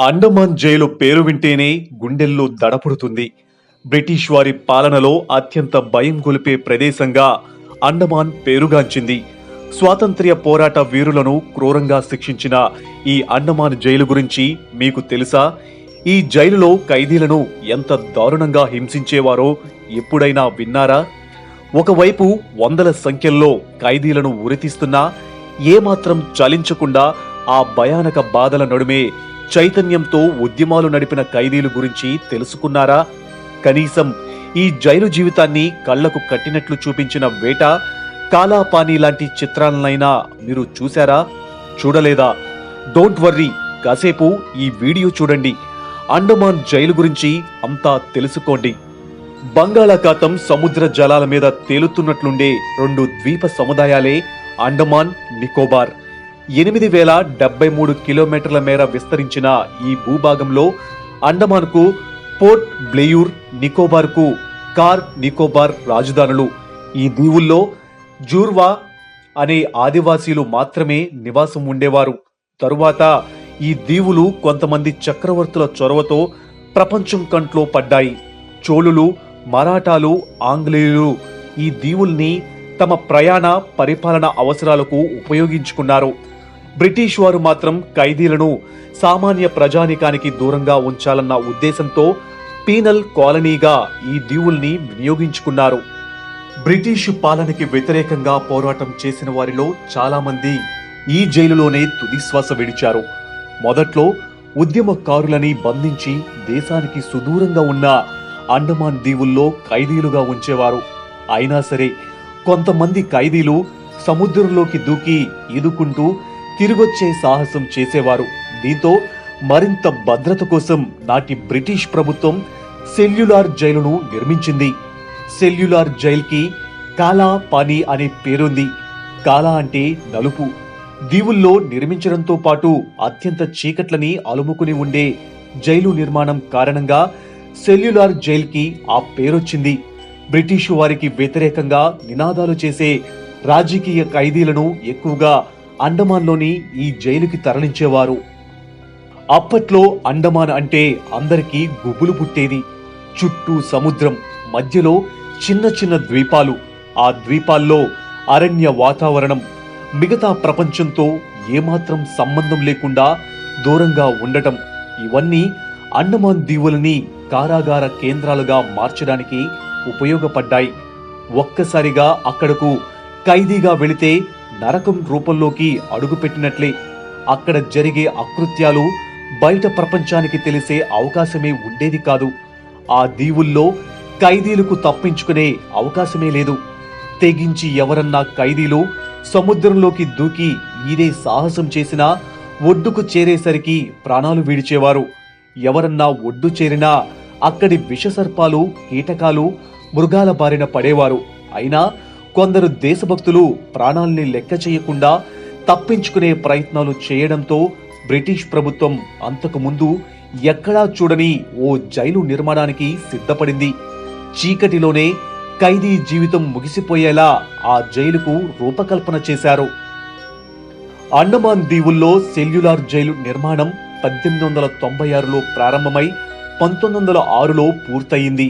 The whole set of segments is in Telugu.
అండమాన్ జైలు పేరు వింటేనే గుండెల్లో దడపుడుతుంది. బ్రిటిష్ వారి పాలనలో అత్యంత భయం గొలిపే ప్రదేశంగా అండమాన్ పేరుగాంచింది. స్వాతంత్ర్య పోరాట వీరులను క్రూరంగా శిక్షించిన ఈ అండమాన్ జైలు గురించి మీకు తెలుసా? ఈ జైలులో ఖైదీలను ఎంత దారుణంగా హింసించేవారో ఎప్పుడైనా విన్నారా? ఒకవైపు వందల సంఖ్యల్లో ఖైదీలను ఉరితీస్తున్నా ఏమాత్రం చలించకుండా ఆ భయానక బాధల నడుమే చైతన్యంతో ఉద్యమాలు నడిపిన ఖైదీలు గురించి తెలుసుకున్నారా? కనీసం ఈ జైలు జీవితాన్ని కళ్ళకు కట్టినట్లు చూపించిన వేట కాలాపాని లాంటి చిత్రాలనైనా మీరు చూశారా? చూడలేదా? డోంట్ వర్రీ కాసేపు ఈ వీడియో చూడండి. అండమాన్ జైలు గురించి అంతా తెలుసుకోండి. బంగాళాఖాతం సముద్ర జలాల మీద తేలుతున్నట్లుండే రెండు ద్వీప సముదాయాలే అండమాన్ నికోబార్. ఎనిమిది వేల డెబ్బై మూడు కిలోమీటర్ల మేర విస్తరించిన ఈ భూభాగంలో అండమాన్కు పోర్ట్ బ్లేయూర్ నికోబార్కు కార్ నికోబార్ రాజధానులు. ఈ దీవుల్లో జూర్వా అనే ఆదివాసీలు మాత్రమే నివాసం ఉండేవారు. తరువాత ఈ దీవులు కొంతమంది చక్రవర్తుల చొరవతో ప్రపంచం కంట్లో పడ్డాయి. చోళులు మరాఠాలు ఆంగ్లేయులు ఈ దీవుల్ని తమ ప్రయాణ పరిపాలన అవసరాలకు ఉపయోగించుకున్నారు. బ్రిటిష్ వారు మాత్రం ఖైదీలను సామాన్య ప్రజానికానికి దూరంగా ఉంచాలన్న ఉద్దేశంతో పీనల్ కాలనీగా ఈ దీవుల్ని వినియోగించుకున్నారు. బ్రిటిష్ పాలనకి వ్యతిరేకంగా పోరాటం చేసిన వారిలో చాలామంది ఈ జైలులోనే తుదిశ్వాస విడిచారు. మొదట్లో ఉద్యమకారులని బంధించి దేశానికి సుదూరంగా ఉన్న అండమాన్ దీవుల్లో ఖైదీలుగా ఉంచేవారు. అయినా సరే కొంతమంది ఖైదీలు సముద్రంలోకి దూకి ఈదుకుంటూ తిరిగొచ్చే సాహసం చేసేవారు. దీంతో మరింత భద్రత కోసం నాటి బ్రిటిష్ ప్రభుత్వం సెల్యులార్ జైలును నిర్మించింది. సెల్యులార్ జైల్కి కాలా పానీ అనే పేరుంది. కాలా అంటే నలుపు. దీవుల్లో నిర్మించడంతో పాటు అత్యంత చీకట్లని అలుముకుని ఉండే జైలు నిర్మాణం కారణంగా సెల్యులార్ జైల్కి ఆ పేరొచ్చింది. బ్రిటిషు వారికి వ్యతిరేకంగా నినాదాలు చేసే రాజకీయ ఖైదీలను ఎక్కువగా అండమాన్లోని ఈ జైలుకి తరలించేవారు. అప్పట్లో అండమాన్ అంటే అందరికీ గుబులు పుట్టేది. చుట్టూ సముద్రం మధ్యలో చిన్న చిన్న ద్వీపాలు. ఆ ద్వీపాల్లో అరణ్య వాతావరణం. మిగతా ప్రపంచంతో ఏమాత్రం సంబంధం లేకుండా దూరంగా ఉండటం. ఇవన్నీ అండమాన్ దీవులని కారాగార కేంద్రాలుగా మార్చడానికి ఉపయోగపడ్డాయి. ఒక్కసారిగా అక్కడకు ఖైదీగా వెళితే నరకం రూపంలోకి అడుగుపెట్టినట్లే అక్కడ జరిగే అకృత్యాలు బయట ప్రపంచానికి తెలిసే అవకాశమే ఉండేది కాదు. ఆ దీవుల్లో ఖైదీలకు తప్పించుకునే అవకాశమే లేదు. తెగించి ఎవరన్నా ఖైదీలు సముద్రంలోకి దూకి ఈదే సాహసం చేసినా ఒడ్డుకు చేరేసరికి ప్రాణాలు వీడిచేవారు. ఎవరన్నా ఒడ్డు చేరినా అక్కడి విషసర్పాలు కీటకాలు మృగాల బారిన పడేవారు. అయినా కొందరు దేశభక్తులు ప్రాణాల్ని లెక్క చేయకుండా తప్పించుకునే ప్రయత్నాలు చేయడంతో బ్రిటిష్ ప్రభుత్వం అంతకు ముందు ఎక్కడా చూడని ఓ జైలు నిర్మాణానికి సిద్ధపడింది. చీకటిలోనే ఖైదీ జీవితం ముగిసిపోయేలా ఆ జైలుకు రూపకల్పన చేశారు. అండమాన్ దీవుల్లో సెల్యులార్ జైలు నిర్మాణం పద్దెనిమిది వందల తొంభై ఆరులో ప్రారంభమై పంతొమ్మిది వందల ఆరులో పూర్తయింది.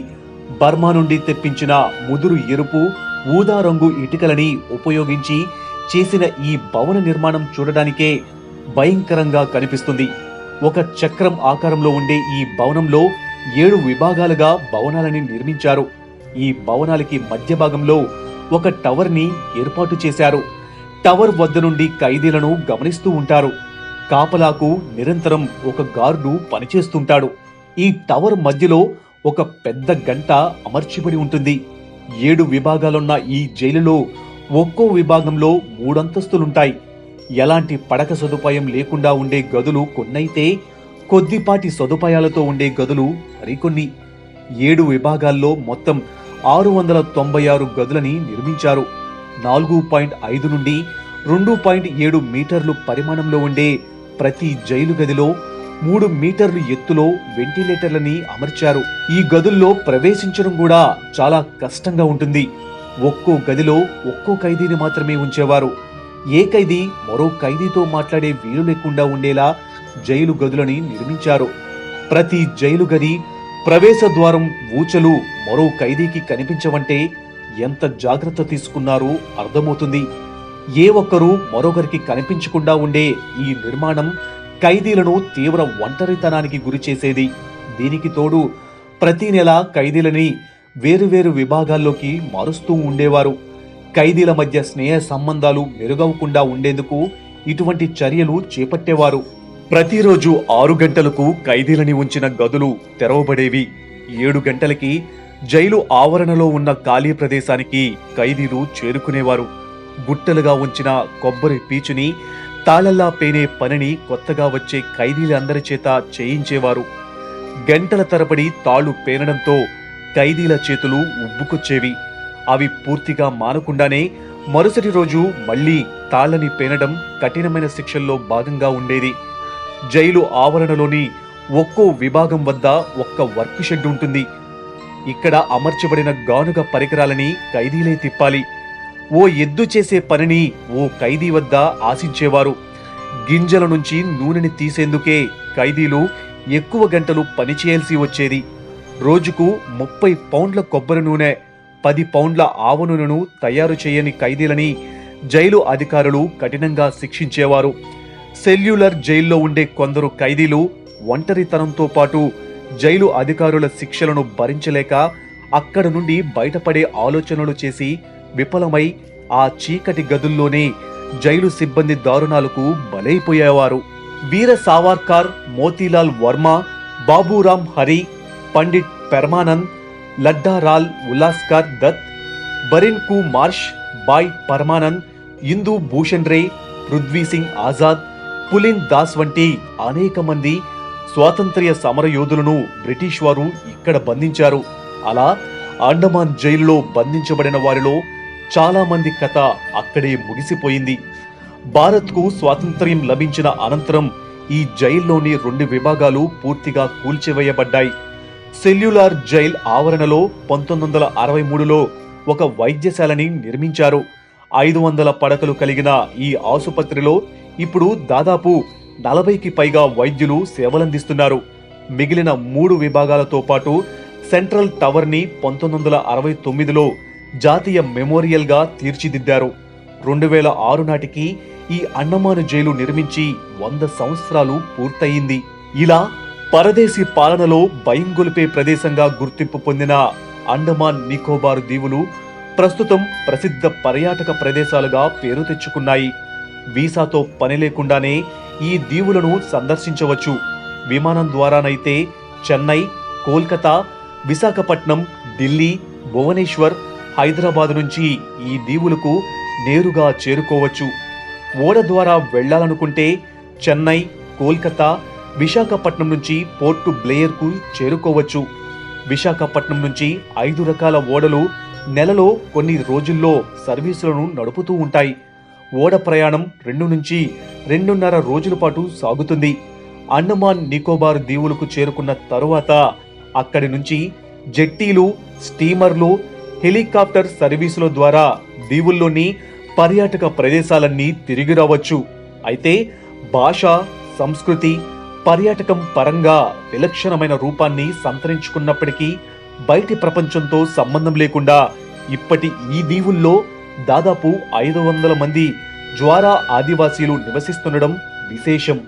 బర్మా నుండి తెప్పించిన ముదురు ఎరుపు ఊదా రంగు ఇటుకలని ఉపయోగించి చేసిన ఈ భవన నిర్మాణం చూడడానికే భయంకరంగా కనిపిస్తుంది. ఒక చక్రం ఆకారంలో ఉండే ఈ భవనంలో ఏడు విభాగాలుగా భవనాలని నిర్మించారు. ఈ భవనాలకి మధ్య భాగంలో ఒక టవర్ని ఏర్పాటు చేశారు. టవర్ వద్ద నుండి ఖైదీలను గమనిస్తూ ఉంటారు. కాపలాకు నిరంతరం ఒక గార్డు పనిచేస్తుంటాడు. ఈ టవర్ మధ్యలో ఒక పెద్ద గంట అమర్చిబడి ఉంటుంది. ఏడు విభాగాలున్న ఈ జైలులో ఒక్కో విభాగంలో మూడంతస్తులుంటాయి. ఎలాంటి పడక సదుపాయం లేకుండా ఉండే గదులు కొన్నైతే కొద్దిపాటి సదుపాయాలతో ఉండే గదులు మరికొన్ని. ఏడు విభాగాల్లో మొత్తం ఆరు వందల తొంభై ఆరు గదులని నిర్మించారు. నాలుగు పాయింట్ ఐదు నుండి రెండు పాయింట్ ఏడు మీటర్లు పరిమాణంలో ఉండే ప్రతి జైలు గదిలో మూడు మీటర్లు ఎత్తులో వెంటిలేటర్లని అమర్చారు. ఈ గదుల్లో ప్రవేశించడం కూడా చాలా కష్టంగా ఉంటుంది. ఒక్కో గదిలో ఒక్కో ఖైదీని మాత్రమే ఉంచేవారు. ఏ ఖైదీ మరో ఖైదీతో మాట్లాడే వీలు లేకుండా ఉండేలా జైలు గదులని నిర్మించారు. ప్రతి జైలు గది ప్రవేశ ద్వారం ఊచలు మరో ఖైదీకి కనిపించవంటే ఎంత జాగ్రత్త తీసుకున్నారో అర్థమవుతుంది. ఏ ఒక్కరూ మరొకరికి కనిపించకుండా ఉండే ఈ నిర్మాణం ఖైదీలను తీవ్ర ఒంటరితనానికి గురి చేసేది. దీనికి తోడు ప్రతి నెల ఖైదీలని వేరువేరు విభాగాల్లోకి మారుస్తూ ఉండేవారు. ఖైదీల మధ్య స్నేహ సంబంధాలు మెరుగవకుండా ఉండేందుకు ఇటువంటి చర్యలు చేపట్టేవారు. ప్రతిరోజు ఆరు గంటలకు ఖైదీలని ఉంచిన గదులు తెరవబడేవి. ఏడు గంటలకి జైలు ఆవరణలో ఉన్న ఖాళీ ప్రదేశానికి ఖైదీలు చేరుకునేవారు. గుట్టలుగా ఉంచిన కొబ్బరి పీచుని తాళల్లా పేనే పనిని కొత్తగా వచ్చే ఖైదీలందరి చేత చేయించేవారు. గంటల తరబడి తాళ్ళు పేనడంతో ఖైదీల చేతులు ఉబ్బుకొచ్చేవి. అవి పూర్తిగా మానకుండానే మరుసటి రోజు మళ్ళీ తాళ్ళని పేనడం కఠినమైన శిక్షల్లో భాగంగా ఉండేది. జైలు ఆవరణలోని ఒక్కో విభాగం వద్ద ఒక్క వర్క్ షెడ్ ఉంటుంది. ఇక్కడ అమర్చబడిన గానుగ పరికరాలని ఖైదీలే తిప్పాలి. ఓ ఎద్దు చేసే పనిని ఓ ఖైదీ వద్ద ఆశించేవారు. గింజల నుంచి నూనెని తీసేందుకే ఖైదీలు ఎక్కువ గంటలు పనిచేయాల్సి వచ్చేది. రోజుకు ముప్పై పౌండ్ల కొబ్బరి నూనె పది పౌండ్ల ఆవ నూనెను తయారు చేయని ఖైదీలని జైలు అధికారులు కఠినంగా శిక్షించేవారు. సెల్యులర్ జైల్లో ఉండే కొందరు ఖైదీలు ఒంటరితనంతో పాటు జైలు అధికారుల శిక్షలను భరించలేక అక్కడ నుండి బయటపడే ఆలోచనలు చేసి విఫలమై ఆ చీకటి గదుల్లోనే జైలు సిబ్బంది దారుణాలకు బలైపోయేవారు. వీర సావర్కర్ మోతీలాల్ వర్మ బాబూరామ్ హరి పండిట్ పెర్మానంద్ లడ్డారాల్ ఉల్లాస్కర్ దత్ బరిన్కు మార్ష్ బాయ్ పరమానంద్ ఇందు భూషణ్ రే పృథ్వీ సింగ్ ఆజాద్ పులిన్ దాస్ వంటి అనేక మంది స్వాతంత్ర్య సమర యోధులను బ్రిటిష్ వారు ఇక్కడ బంధించారు. అలా అండమాన్ జైలులో బంధించబడిన వారిలో చాలా మంది కథ అక్కడే ముగిసిపోయింది. భారత్కు స్వాతంత్ర్యం లభించిన అనంతరం ఈ జైల్లోని రెండు విభాగాలు పూర్తిగా కూల్చివేయబడ్డాయి. సెల్యులార్ జైల్ ఆవరణలో పంతొమ్మిది వందల అరవై మూడులో ఒక వైద్యశాలని నిర్మించారు. ఐదు వందల పడకలు కలిగిన ఈ ఆసుపత్రిలో ఇప్పుడు దాదాపు నలభైకి పైగా వైద్యులు సేవలందిస్తున్నారు. మిగిలిన మూడు విభాగాలతో పాటు సెంట్రల్ టవర్ని పంతొమ్మిది వందల అరవై తొమ్మిదిలో జాతీయ మెమోరియల్గా తీర్చిదిద్దారు. రెండు వేల ఆరు నాటికి ఈ అండమాను జైలు నిర్మించి వంద సంవత్సరాలు పూర్తయింది. ఇలా పరదేశీ పాలనలో భయం గొలిపే ప్రదేశంగా గుర్తింపు పొందిన అండమాన్ నికోబార్ దీవులు ప్రస్తుతం ప్రసిద్ధ పర్యాటక ప్రదేశాలుగా పేరు తెచ్చుకున్నాయి. వీసాతో పని లేకుండానే ఈ దీవులను సందర్శించవచ్చు. విమానం ద్వారానైతే చెన్నై కోల్కతా విశాఖపట్నం ఢిల్లీ భువనేశ్వర్ హైదరాబాద్ నుంచి ఈ దీవులకు నేరుగా చేరుకోవచ్చు. ఓడ ద్వారా వెళ్ళాలనుకుంటే చెన్నై కోల్కతా విశాఖపట్నం నుంచి పోర్టు బ్లేయర్కు చేరుకోవచ్చు. విశాఖపట్నం నుంచి ఐదు రకాల ఓడలు నెలలో కొన్ని రోజుల్లో సర్వీసులను నడుపుతూ ఉంటాయి. ఓడ ప్రయాణం రెండు నుంచి రెండున్నర రోజుల పాటు సాగుతుంది. అండమాన్ నికోబార్ దీవులకు చేరుకున్న తరువాత అక్కడి నుంచి జెట్టీలు స్టీమర్లు హెలికాప్టర్ సర్వీసుల ద్వారా దీవుల్లోని పర్యాటక ప్రదేశాలన్నీ తిరిగి రావచ్చు. అయితే భాష సంస్కృతి పర్యాటకం పరంగా విలక్షణమైన రూపాన్ని సంతరించుకున్నప్పటికీ బయటి ప్రపంచంతో సంబంధం లేకుండా ఇప్పటి ఈ దీవుల్లో దాదాపు ఐదు వందల మంది జ్వారా ఆదివాసీలు నివసిస్తుండడం విశేషం.